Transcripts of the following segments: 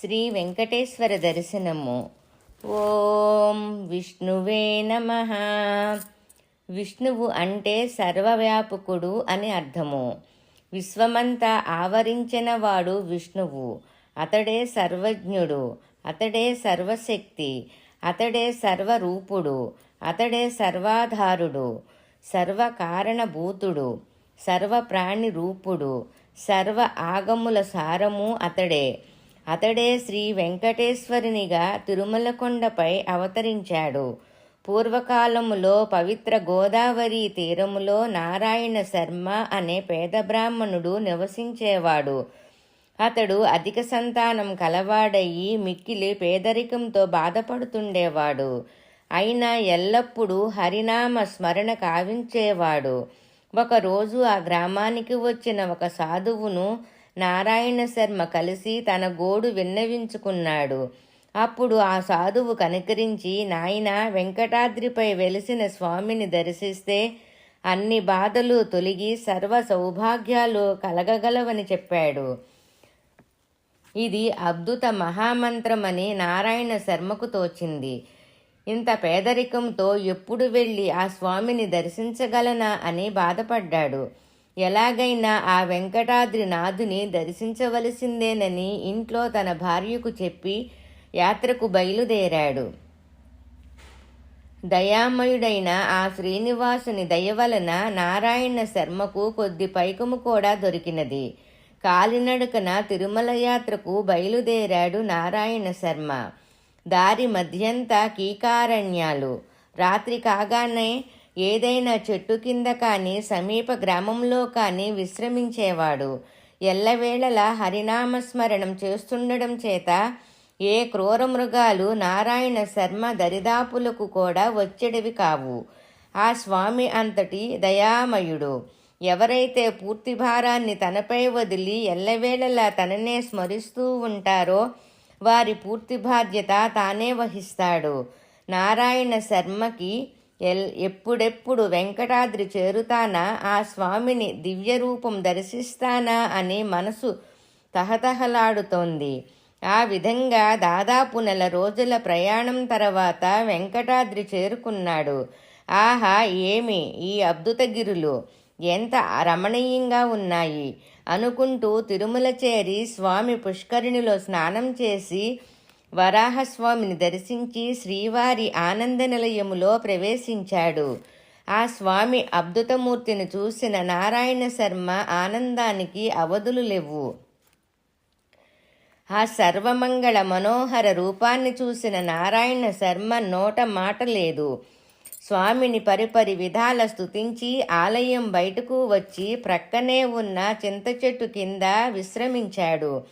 శ్రీ వెంకటేశ్వర దర్శనము. ఓం విష్ణువే నమ. విష్ణువు అంటే సర్వవ్యాపకుడు అని అర్థము. విశ్వమంతా ఆవరించినవాడు విష్ణువు. అతడే సర్వజ్ఞుడు. అతడే సర్వశక్తి. అతడే సర్వరూపుడు. అతడే సర్వాధారుడు. సర్వకారణభూతుడు. సర్వప్రాణి రూపుడు సర్వ ఆగముల సారము అతడే. అతడే శ్రీ వెంకటేశ్వరునిగా తిరుమలకొండపై అవతరించాడు. పూర్వకాలములో పవిత్ర గోదావరి తీరములో నారాయణ శర్మ అనే పేద బ్రాహ్మణుడు నివసించేవాడు. అతడు అధిక సంతానం కలవాడయి మిక్కిలి పేదరికంతో బాధపడుతుండేవాడు. అయినా ఎల్లప్పుడూ హరినామ స్మరణ కావించేవాడు. ఒకరోజు ఆ గ్రామానికి వచ్చిన ఒక సాధువును నారాయణ శర్మ కలిసి తన గోడు విన్నవించుకున్నాడు. అప్పుడు ఆ సాధువు కనికరించి నాయన వెంకటాద్రిపై వెలిసిన స్వామిని దర్శిస్తే అన్ని బాధలు తొలగి సర్వ సౌభాగ్యాలు కలగగలవని చెప్పాడు. ఇది అద్భుత మహామంత్రమని నారాయణ శర్మకు తోచింది. ఇంత పేదరికంతో ఎప్పుడు వెళ్ళి ఆ స్వామిని దర్శించగలనా అని బాధపడ్డాడు. ఎలాగైనా ఆ వెంకటాద్రి నాథుని దర్శించవలసిందేనని ఇంట్లో తన భార్యకు చెప్పి యాత్రకు బయలుదేరాడు. దయామయుడైన ఆ శ్రీనివాసుని దయ వలన నారాయణ శర్మకు కొద్ది పైకము కూడా దొరికినది. కాలినడకన తిరుమల యాత్రకు బయలుదేరాడు నారాయణ శర్మ. దారి మధ్యంతా కీకారణ్యాలు. రాత్రి కాగానే ఏదైనా చెట్టు కింద కానీ సమీప గ్రామంలో కానీ విశ్రమించేవాడు. ఎల్లవేళలా హరినామస్మరణం చేస్తుండడం చేత ఏ క్రూర మృగాలు నారాయణ శర్మ దరిదాపులకు కూడా వచ్చేటివి కావు. ఆ స్వామి అంతటి దయామయుడు. ఎవరైతే పూర్తి భారాన్ని తనపై వదిలి ఎల్లవేళలా తననే స్మరిస్తూ ఉంటారో వారి పూర్తి బాధ్యత తానే వహిస్తాడు. నారాయణ శర్మకి ఎల్ ఎప్పుడెప్పుడు వెంకటాద్రి చేరుతానా? ఆ స్వామిని దివ్యరూపం దర్శిస్తానా? అని మనసు తహతహలాడుతోంది. ఆ విధంగా దాదాపు నెల రోజుల ప్రయాణం తర్వాత వెంకటాద్రి చేరుకున్నాడు. ఆహా ఏమి? ఈ అద్భుతగిరులు ఎంత రమణీయంగా ఉన్నాయి. అనుకుంటూ తిరుమల చేరి స్వామి పుష్కరిణిలో స్నానం చేసి వరాహస్వామిని దర్శించి శ్రీవారి ఆనంద నిలయములో ప్రవేశించాడు. ఆ స్వామి అద్భుతమూర్తిని చూసిన నారాయణ శర్మ ఆనందానికి అవధులు లేవు. ఆ సర్వమంగళ మనోహర రూపాన్ని చూసిన నారాయణ శర్మ నోట మాట లేదు. స్వామిని పరిపరి విధాల స్థుతించి ఆలయం బయటకు వచ్చి ప్రక్కనే ఉన్న చింత చెట్టు కింద విశ్రమించాడు.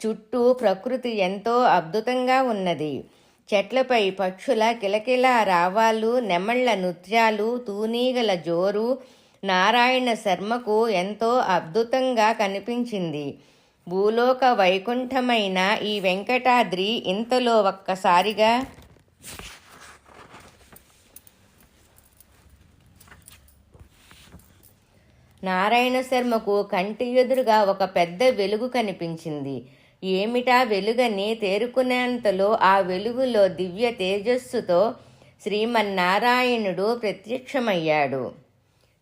చుట్టూ ప్రకృతి ఎంతో అద్భుతంగా ఉన్నది. చెట్లపై పక్షుల కిలకిల రావాలు నెమళ్ళ నృత్యాలు తూనీగల జోరు నారాయణ శర్మకు ఎంతో అద్భుతంగా కనిపించింది. భూలోక వైకుంఠమైన ఈ వెంకటాద్రి ఇంతలో ఒక్కసారిగా నారాయణ శర్మకు కంటి ఎదురుగా ఒక పెద్ద వెలుగు కనిపించింది. ఏమిటా వెలుగని తేరుకునేంతలో ఆ వెలుగులో దివ్య తేజస్సుతో శ్రీమన్నారాయణుడు ప్రత్యక్షమయ్యాడు.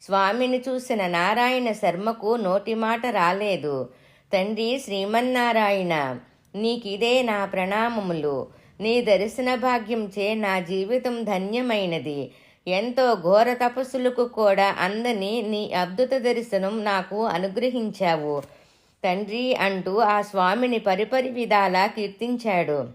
స్వామిని చూసిన నారాయణ శర్మకు నోటి మాట రాలేదు. తండ్రి శ్రీమన్నారాయణ నీకిదే నా ప్రణామములు. నీ దర్శన భాగ్యంచే నా జీవితం ధన్యమైనది. ఎంతో ఘోర తపస్సులకు కూడా అందని నీ అద్భుత దర్శనం నాకు అనుగ్రహించావు. తండ్రి అంటూ ఆ స్వామిని పరిపరి విధాలా కీర్తించాడు.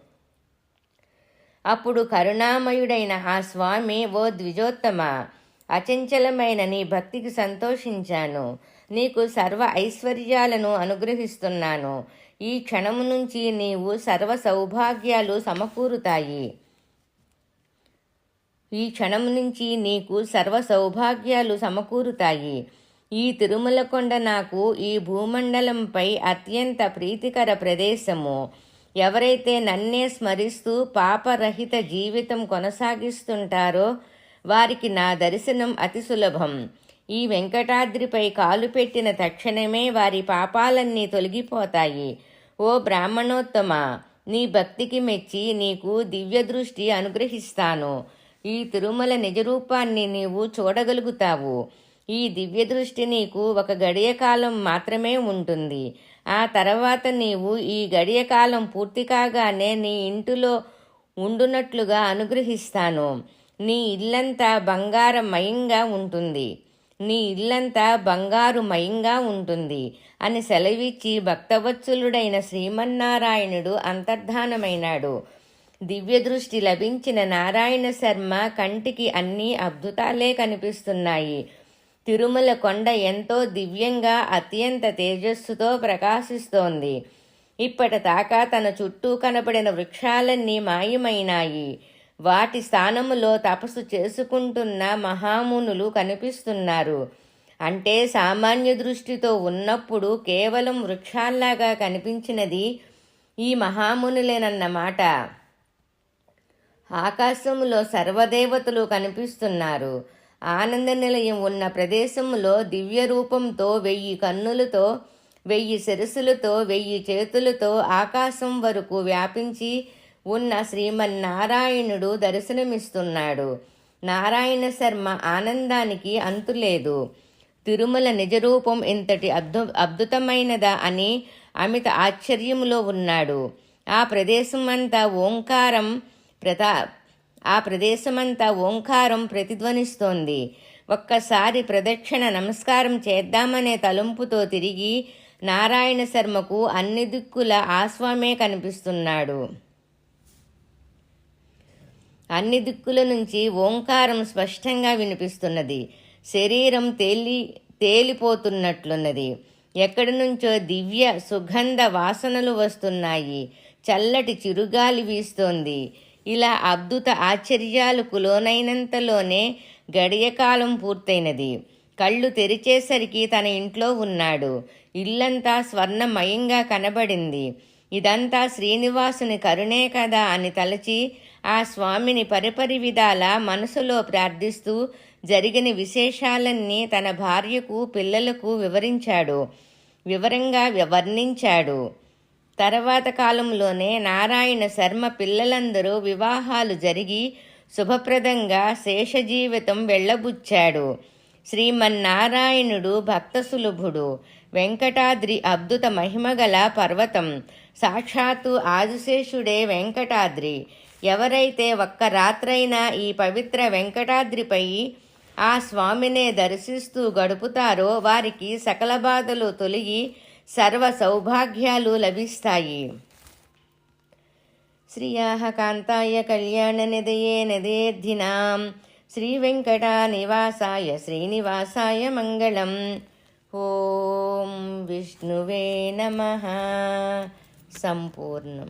అప్పుడు కరుణామయుడైన ఆ స్వామి ఓ ద్విజోత్తమ అచంచలమైన నీ భక్తికి సంతోషించాను. నీకు సర్వ ఐశ్వర్యాలను అనుగ్రహిస్తున్నాను. ఈ క్షణము నుంచి నీవు సర్వ సౌభాగ్యాలు సమకూరుతాయి. ఈ క్షణం నుంచి నీకు సర్వ సౌభాగ్యాలు సమకూరుతాయి. ఈ తిరుమల కొండ నాకు ఈ భూమండలంపై అత్యంత ప్రీతికర ప్రదేశము. ఎవరైతే నన్నే స్మరిస్తూ పాపరహిత జీవితం కొనసాగిస్తుంటారో వారికి నా దర్శనం అతి సులభం. ఈ వెంకటాద్రిపై కాలు పెట్టిన తక్షణమే వారి పాపాలన్నీ తొలగిపోతాయి. ఓ బ్రాహ్మణోత్తమ నీ భక్తికి మెచ్చి నీకు దివ్య దృష్టి అనుగ్రహిస్తాను. ఈ తిరుమల నిజరూపాన్ని నీవు చూడగలుగుతావు. ఈ దివ్య దృష్టి నీకు ఒక గడియ కాలం మాత్రమే ఉంటుంది. ఆ తర్వాత నీవు ఈ గడియ కాలం పూర్తి కాగానే నీ ఇంటిలో ఉండునట్లుగా అనుగ్రహిస్తాను. నీ ఇల్లంతా బంగారమయంగా ఉంటుంది. నీ ఇల్లంతా బంగారుమయంగా ఉంటుంది అని సెలవిచ్చి భక్తవత్సలుడైన శ్రీమన్నారాయణుడు అంతర్ధానమైనాడు. దివ్య దృష్టి లభించిన నారాయణ శర్మ కంటికి అన్నీ అద్భుతాలే కనిపిస్తున్నాయి. తిరుమల కొండ ఎంతో దివ్యంగా అత్యంత తేజస్సుతో ప్రకాశిస్తోంది. ఇప్పటిదాకా తన చుట్టూ కనబడిన వృక్షాలన్నీ మాయమైనాయి. వాటి స్థానములో తపస్సు చేసుకుంటున్న మహామునులు కనిపిస్తున్నారు. అంటే సామాన్య దృష్టితో ఉన్నప్పుడు కేవలం వృక్షాల్లాగా కనిపించినది ఈ మహామునులేనన్నమాట ఆకాశములో సర్వదేవతలు కనిపిస్తున్నారు. ఆనంద నిలయం ఉన్న ప్రదేశంలో దివ్య రూపంతో వెయ్యి కన్నులతో వెయ్యి శిరసులతో వెయ్యి చేతులతో ఆకాశం వరకు వ్యాపించి ఉన్న శ్రీమన్నారాయణుడు దర్శనమిస్తున్నాడు. నారాయణ శర్మ ఆనందానికి అంతులేదు. తిరుమల నిజరూపం ఇంతటి అద్భు అద్భుతమైనదా అని అమిత ఆశ్చర్యంలో ఉన్నాడు. ఆ ప్రదేశం అంతా ఓంకారం ప్రతా ఆ ప్రదేశమంతా ఓంకారం ప్రతిధ్వనిస్తోంది. ఒక్కసారి ప్రదక్షిణ నమస్కారం చేద్దామనే తలుంపుతో తిరిగి నారాయణ శర్మకు అన్ని దిక్కుల ఆస్వామే కనిపిస్తున్నాడు. అన్ని దిక్కుల నుంచి ఓంకారం స్పష్టంగా వినిపిస్తున్నది. శరీరం తేలి తేలిపోతున్నట్లున్నది. ఎక్కడి నుంచో దివ్య సుగంధ వాసనలు వస్తున్నాయి. చల్లటి చిరుగాలి వీస్తోంది. ఇలా అద్భుత ఆశ్చర్యాలకు లోనైనంతలోనే గడియకాలం పూర్తయినది. కళ్ళు తెరిచేసరికి తన ఇంట్లో ఉన్నాడు. ఇల్లంతా స్వర్ణమయంగా కనబడింది. ఇదంతా శ్రీనివాసుని కరుణే కదా అని తలచి ఆ స్వామిని పరిపరి విధాల మనసులో ప్రార్థిస్తూ జరిగిన విశేషాలన్నీ తన భార్యకు పిల్లలకు వివరించాడు. వివరంగా వర్ణించాడు. తర్వాత కాలంలోనే నారాయణ శర్మ పిల్లలందరూ వివాహాలు జరిగి శుభప్రదంగా శేషజీవితం వెళ్ళబుచ్చాడు. శ్రీమన్నారాయణుడు భక్తసులభుడు. వెంకటాద్రి అద్భుత మహిమగల పర్వతం. సాక్షాత్తు ఆదిశేషుడే వెంకటాద్రి. ఎవరైతే ఒక్క రాత్రైనా ఈ పవిత్ర వెంకటాద్రిపై ఆ స్వామినే దర్శిస్తూ గడుపుతారో వారికి సకల బాధలు తొలగి సర్వ సౌభాగ్యాలు లభిస్తాయి. శ్రియాహ కాంతాయ కళ్యాణ నిదయే నదేర్ధినాం శ్రీ వెంకటానివాసాయ శ్రీనివాసాయ మంగళం. ఓం విష్ణువే నమ. సంపూర్ణం.